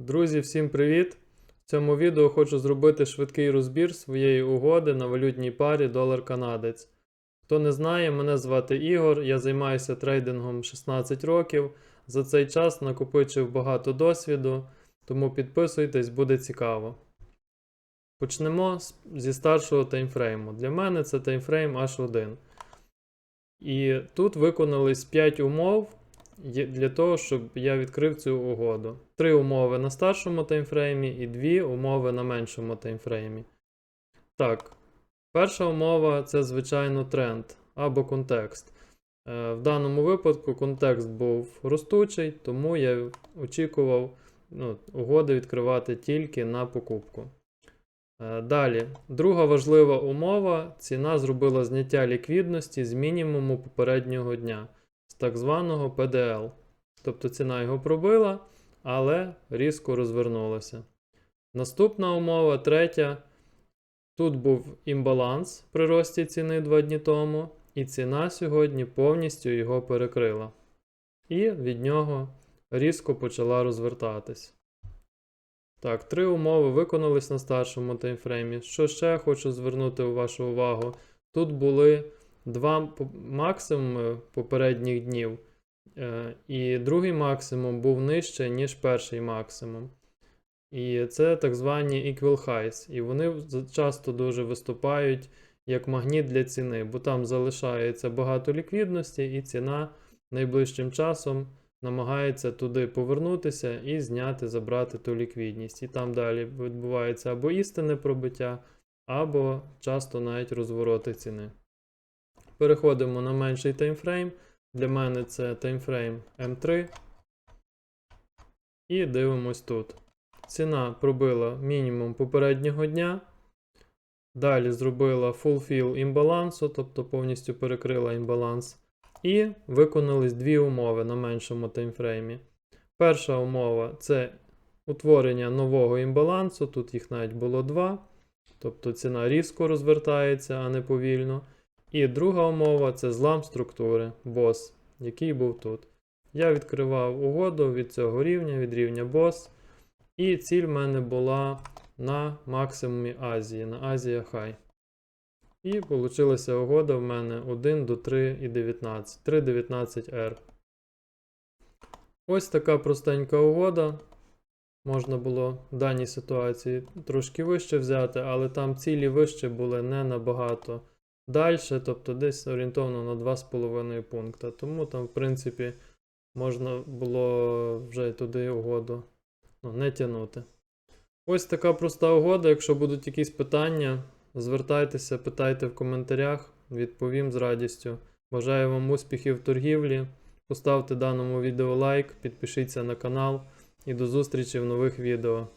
Друзі, всім привіт! В цьому відео хочу зробити швидкий розбір своєї угоди на валютній парі долар-канадець. Хто не знає, мене звати Ігор, я займаюся трейдингом 16 років. За цей час накопичив багато досвіду, тому підписуйтесь, буде цікаво. Почнемо зі старшого таймфрейму. Для мене це таймфрейм H1. І тут виконались 5 умов для того, щоб я відкрив цю угоду. Три умови на старшому таймфреймі і дві умови на меншому таймфреймі. Так, перша умова це, звичайно, тренд або контекст. Е, В даному випадку контекст був ростучий, тому я очікував ну, угоди відкривати тільки на покупку. Е, Далі, друга важлива умова: ціна зробила зняття ліквідності з мінімуму попереднього дня, з так званого PDL. Тобто ціна його пробила, але різко розвернулася. Наступна умова, третя. Тут був імбаланс при рості ціни 2 дні тому, і ціна сьогодні повністю його перекрила. І від нього різко почала розвертатись. Так, три умови виконались на старшому таймфреймі. Що ще хочу звернути вашу увагу? Тут були два максимуми попередніх днів, е, і другий максимум був нижче, ніж перший максимум. І це так звані equal highs. І вони часто дуже виступають як магніт для ціни, бо там залишається багато ліквідності, і ціна найближчим часом намагається туди повернутися і зняти, забрати ту ліквідність. І там далі відбувається або істинне пробиття, або часто навіть розвороти ціни. Переходимо на менший таймфрейм. Для мене це таймфрейм М3. І дивимось тут. Ціна пробила мінімум попереднього дня. Далі зробила fulfill імбалансу, тобто повністю перекрила імбаланс. І виконались дві умови на меншому таймфреймі. Перша умова це утворення нового імбалансу, тут їх навіть було два. Тобто ціна різко розвертається, а не повільно. І друга умова це злам структури, бос, який був тут. Я відкривав угоду від цього рівня, від рівня бос. І ціль в мене була на максимумі Азії, на Азія Хай. І вийшла угода в мене 1 до 3,19. 3,19R. Ось така простенька угода. Можна було в даній ситуації трошки вище взяти, але там цілі вище були не набагато далі, тобто десь орієнтовно на 2,5 пункта. Тому там, в принципі, можна було вже туди угоду ну, не тягнути. Ось така проста угода. Якщо будуть якісь питання, звертайтеся, питайте в коментарях, відповім з радістю. Бажаю вам успіхів в торгівлі. Поставте даному відео лайк, підпишіться на канал і до зустрічі в нових відео.